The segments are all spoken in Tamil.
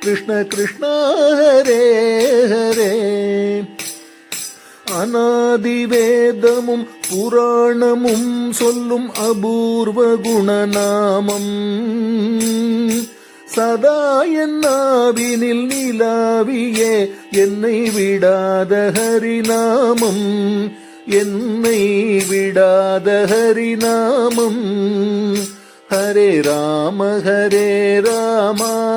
கிருஷ்ண கிருஷ்ணா ஹரே ஹரே. அநாதிவேதமும் புராணமும் சொல்லும் அபூர்வ குணநாமம். சதா என்னாவினில் நிலாவியே என்னை விடாத ஹரிநாமம். என்னை விடாத ஹரிநாமம். ஹரே ராம ஹரே ராமா.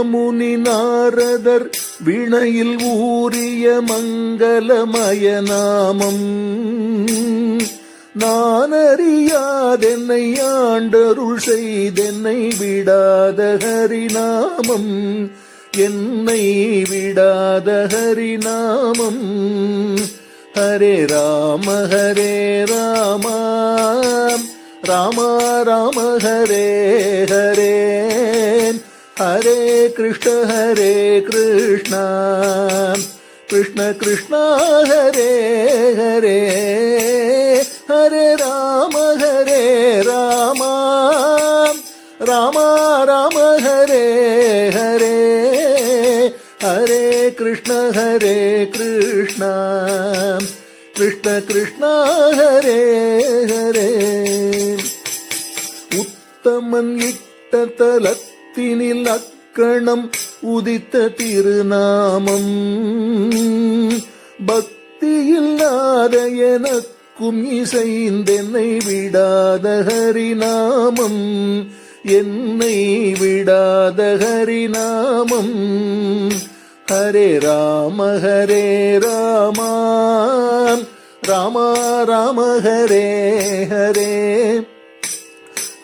மகாமுனி நாரதர் வினையில் ஊறிய மங்களமய நாமம் நான் அறியாதென்னை ஆண்டருள் செய்தென்னை விடாத ஹரிநாமம். என்னை விடாத ஹரிநாமம். ஹரே ராம ஹரே ராம. ராம ராம ஹரே ஹரே. हरे कृष्ण हरे कृष्ण। कृष्ण कृष्ण, हरे हरे। हरे राम हरे राम। राम राम, हरे हरे। हरे कृष्ण हरे कृष्ण। कृष्ण कृष्ण, हरे हरे। उत्तमन् इट्टतलत् உள்ளத்தினில் அக்கணம் உதித்த திருநாமம். பக்தி இல்லாத எனக்கும் இசைந்தென்னை விடாத ஹரிநாமம். என்னை விடாத ஹரிநாமம். ஹரே ராம ஹரே ராமா. ராம ராம ஹரே ஹரே.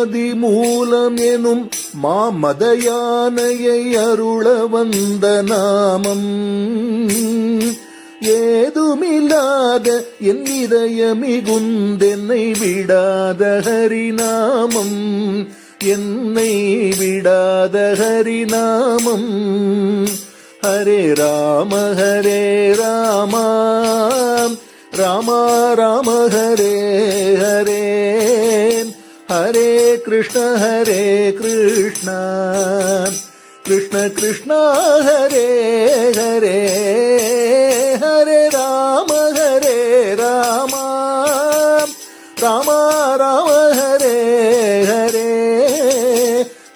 ஆதி மூலம் எனும் மாமத யானையை அருள வந்த நாமம். ஏதுமில்லாத என் இதய மிகுந்தென்னை விடாத ஹரிநாமம். என்னை விடாத ஹரிநாமம். ஹரே ராம ஹரே ராமா. ராம ராம ஹரே ஹரே കൃഷ്ണ ഹരേ കൃഷ്ണ. കൃഷ്ണ കൃഷ്ണ ഹരേ ഹരേ. ഹരേ രാമ ഹരേ രാമ. രാമ രാമ ഹരേ ഹരേ.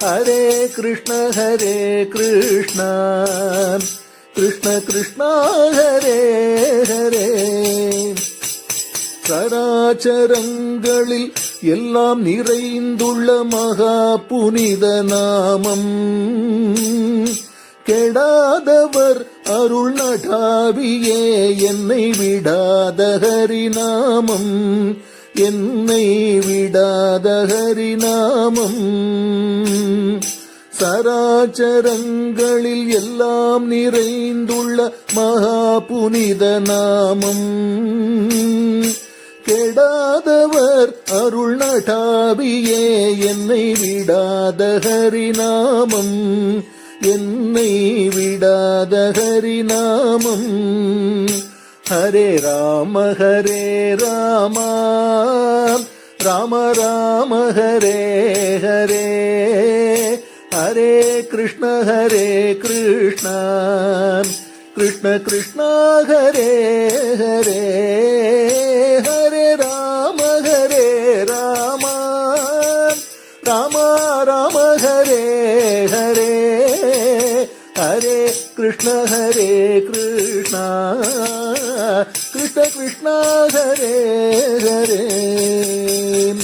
ഹരേ കൃഷ്ണ ഹരേ കൃഷ്ണ. കൃഷ്ണ കൃഷ്ണ ഹരേ ഹരേ. സദാചരങ്ങളിൽ எல்லாம் நிறைந்துள்ள மகா புனித நாமம். கெடாதவர் அருள் நடாவியே என்னை விடாத ஹரிநாமம் என்னை விடாத ஹரிநாமம் சராச்சரங்களில் எல்லாம் நிறைந்துள்ள மகா புனித நாமம். கெடாதவர் அருள் நடாவியே. என்னை விடாத ஹரிநாமம். என்னை விடாத ஹரிநாமம். ஹரே ராம ஹரே ராமா. ராம ராம ஹரே ஹரே. ஹரே கிருஷ்ண ஹரே கிருஷ்ண. கிருஷ்ண கிருஷ்ண ஹரே ஹரே. ஹரே கிருஷ்ண ஹரே கிருஷ்ண. கிருஷ்ண கிருஷ்ண ஹரே ஹரே.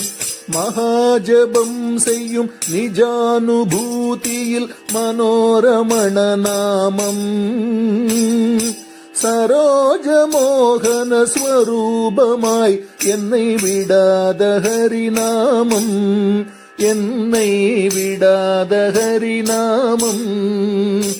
மகாஜபம் செய்யும் நிஜானுபூதியில் மனோரமண நாமம். சரோஜமோகன ஸ்வரூபமாய் என்னை விடாத ஹரிநாமம். என்னை விடாத ஹரிநாமம்.